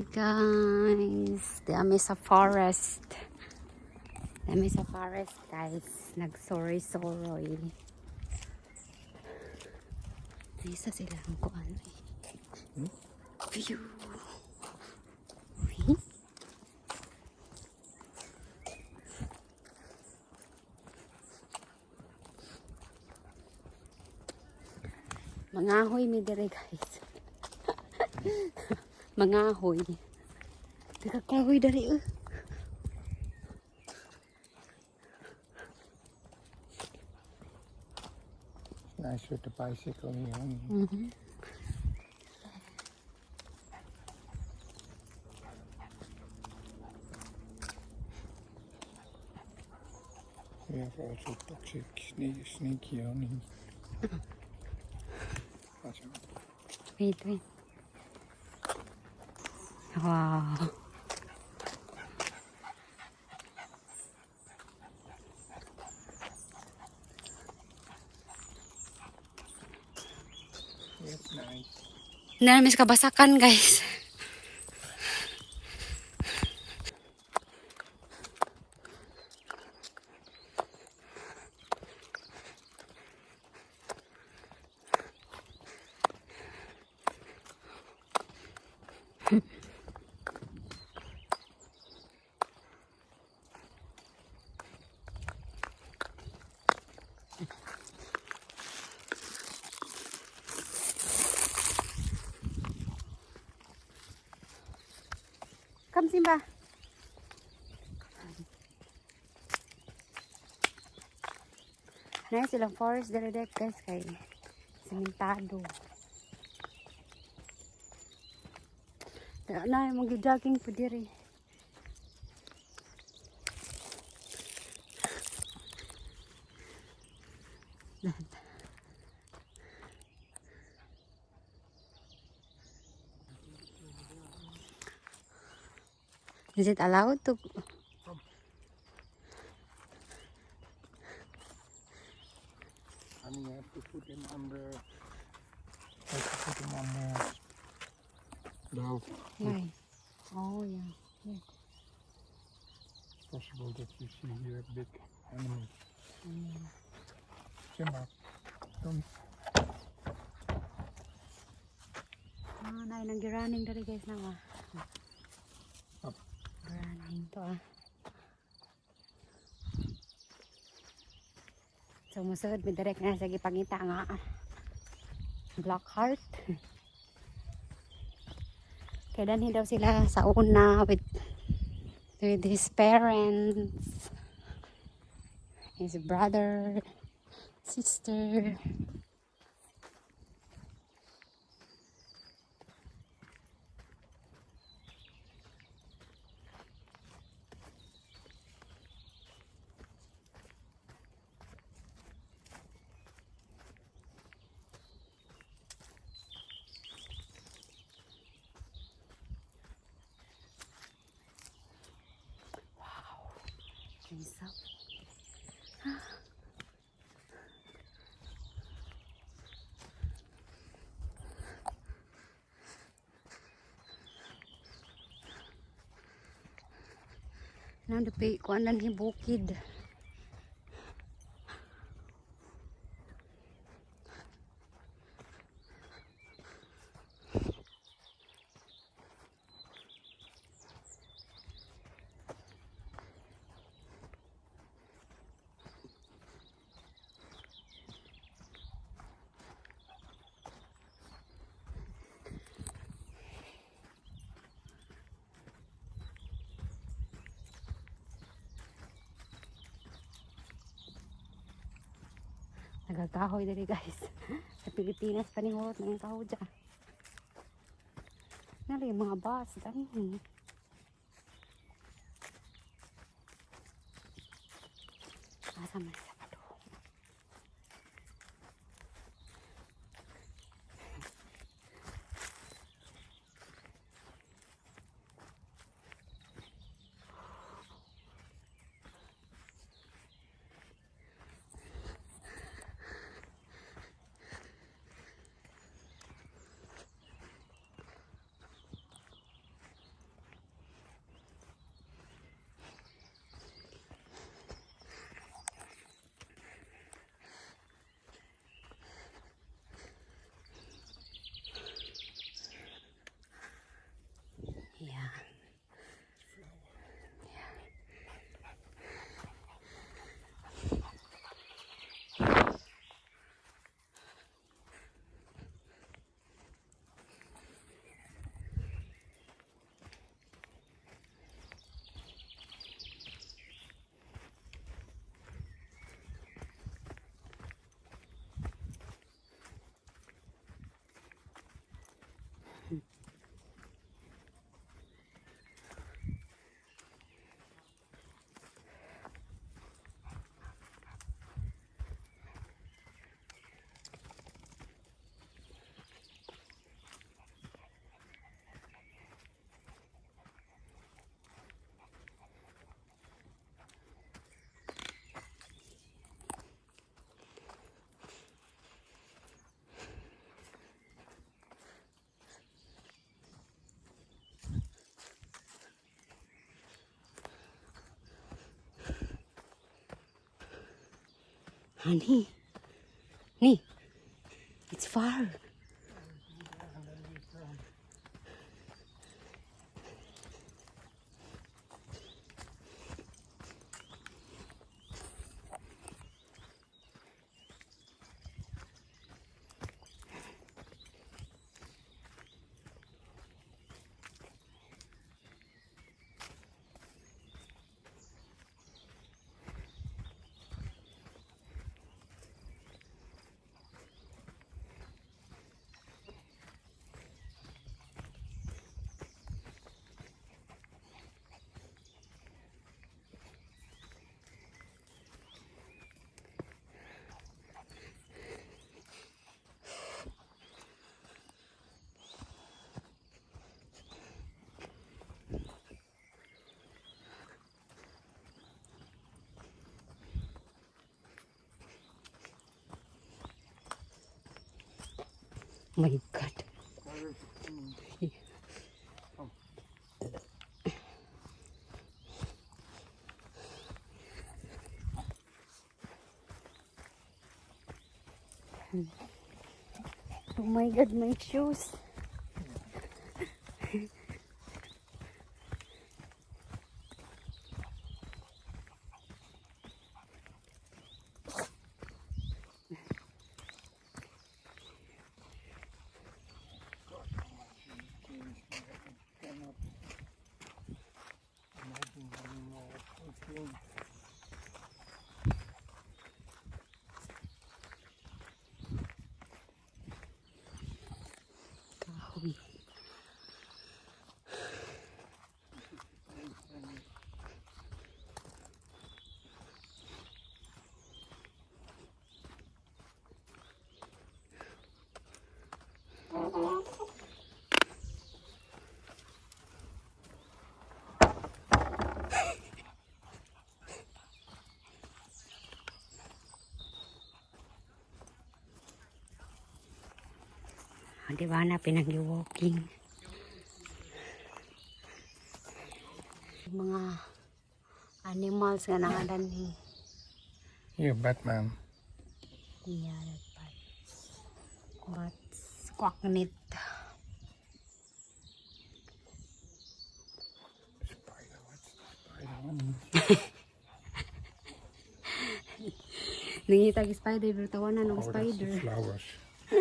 Guys, dami sa forest. Dami sa forest, guys. Nag-sorry-sorry. Isa sila ang kuan. eh. View. Uy. Mangahoy mi dire guys. Mangahoy. Teka kahoy dari uh. Nice with the bicycle here. Mm-hmm. We have also toxic snake, sneaky. Watch out. Wait, wait. Wow, Ini namis kebasakan guys. Hmm. Come Simba. Nice silang forest dek guys kay sementado. Tara na mag jogging po diri. Is it allowed to I mean, you have to put them under. Have to put them under. Now, Why? Oh yeah. possible that you see here big animals. Simba, come. Ah, nay nang running dari guys na wa. Up. Running to ah. So musud mi direct na sa gipangita nga. Black Heart. Kaya danhi daw sila sa una with with his parents, his brother, sister. Trees up. Nandapi, kuan lang ni bukid. Nagagahoy dali guys. Sa Pilipinas paningurot na yung kahoy dyan. Nari yung mga bus. Dami. Asa man Honey, honey, it's far. My God. Oh my God, my shoes. di ba hanapin ang walking mga animals nga nangalan ni. Yeah, Batman. Yeah Batman. bad Spider, what's the spider pero tawanan ng spider. flowers.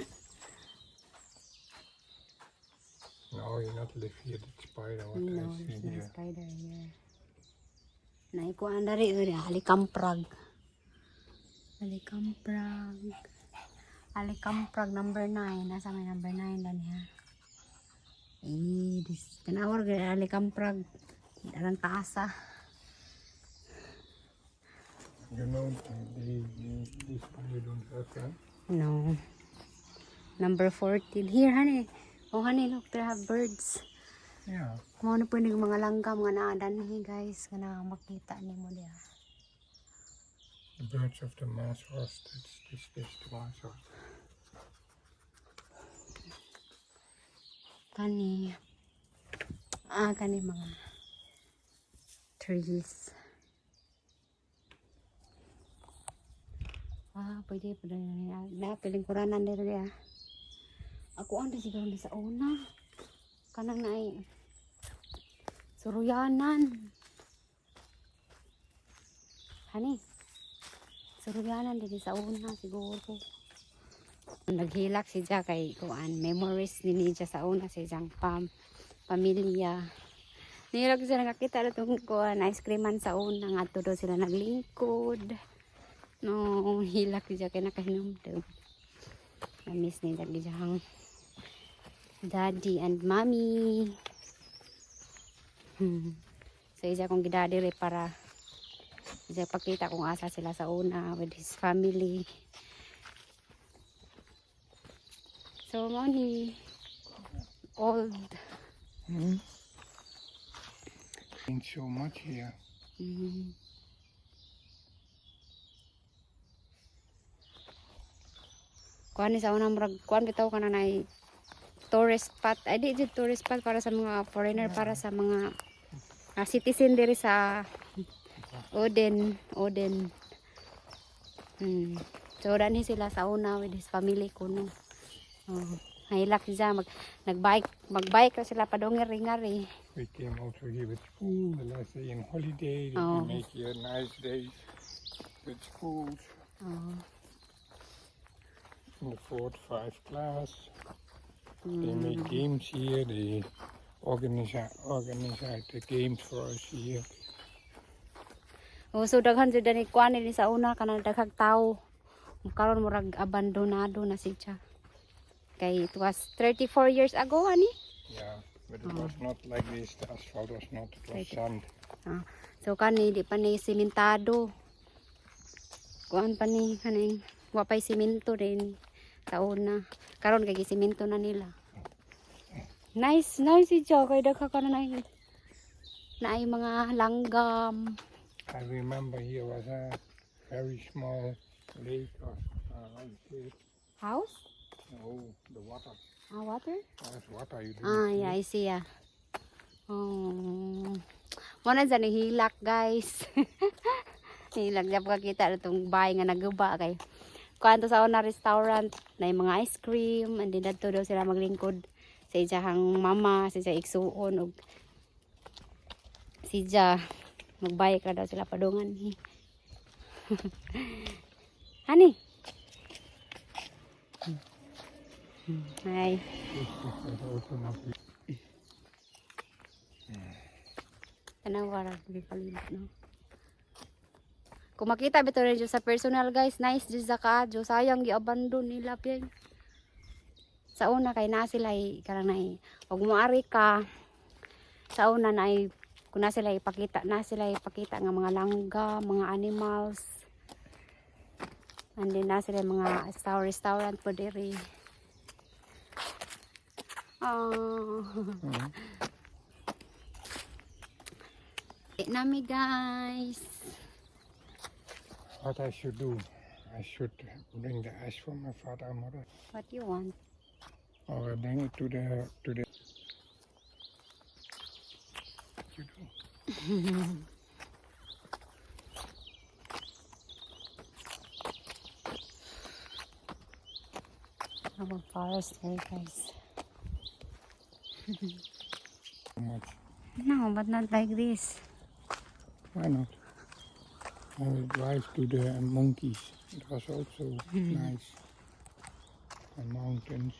no, you not live here. The spider. What No, I there's no here. spider here. Naikuan na rin, rin, halikamprag. Halikamprag number 9. Nasa may number 9 dan niya. Eh, this, tinawar ka, halikamprag. Darang taasa. You know, the, the, the spider don't have that. No. Number 14. Here, honey. Oh, honey, look, they have birds. Yeah. Mga ano po yung mga langgam nga naadanhi, guys. Nga na makita ni mo diya. The birds of the horse. That's this, this the mouse horse. Kani. Ah, kani mga trees. Ah, pwede rin. Na, piling kuranan dito ah. Ako ando siguro na sa una. Kanang na ay suruyanan. Hani. Suruyanan din sa una siguro. Naghilak si Jack kay kuan memories ni niya sa una sa isang pam pamilya. Nilag sila nakakita na itong kuan ice creaman sa una nga to sila naglingkod. No, hilak si Jack kay nakahinom daw. Na-miss ni Jack dijang daddy and mommy. Hmm. So isa kong gidadiri para isa pakita kung asa sila sa una with his family. So, money. Old. Hmm? Ain't so much here. Mm. Kuan ni sa unang murag kuan bitaw ka na nay tourist spot. Ay di tourist spot para sa mga foreigner para sa mga ah, citizen diri sa Oden, Oden. Hmm. So, dani sila sa una with his family ko, no. Oh. Hilak siya, mag, nagbike, magbike ra sila padongeri-ngari. We came also here with Hmm. the last day in holiday. Oh. We make here nice days with schools Oh. in the fourth, five class. They Hmm. make games here. They organize organize the games for us here. Oh, so daghan jud ni kuan ni sa una kanang daghang tao. Karon murag abandonado na siya. Kay it was 34 years ago ani. Yeah, but it Oh. was not like this. The asphalt was not. It was sand. So kani di pa ni simentado. Kuan pa ni kaning wa pay simento din sa una. Karon kay simento na nila. Nice, nice siya kay dagha ka na na naay mga langgam. I remember here was a very small lake or uh? House? No, the water. Ah, water? There's water. You Ah, see yeah? I see ya. Oh. Muna dyan hilak, guys. hilak dyan pa kita itong bahay nga naguba kay kuan to sa una restaurant na yung mga ice cream and then dito daw sila maglingkod sa ijahang mama sa ijah igsuon og si ija magbay ka daw sila padungan Hani? Hi. Tanang wala palibot no. Kung makita bito rin sa personal guys, nice dyan sa kaadyo. Sayang gi-abandon nila piyan. Sa una kay na sila ay karang na Pag muari ka, sa una na ay kung na sila ipakita, na sila ipakita nga mga langga, mga animals. And then na sila mga star restaurant po diri. Oh. Mhm. Nami guys. What I should do? I should bring the ash from my father and mother, What you want? or bring it to the to the. Our forest guys. Much? No, but not like this. Why not? I will drive to the monkeys. It was also nice. The mountains.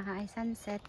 nakaka-sunset.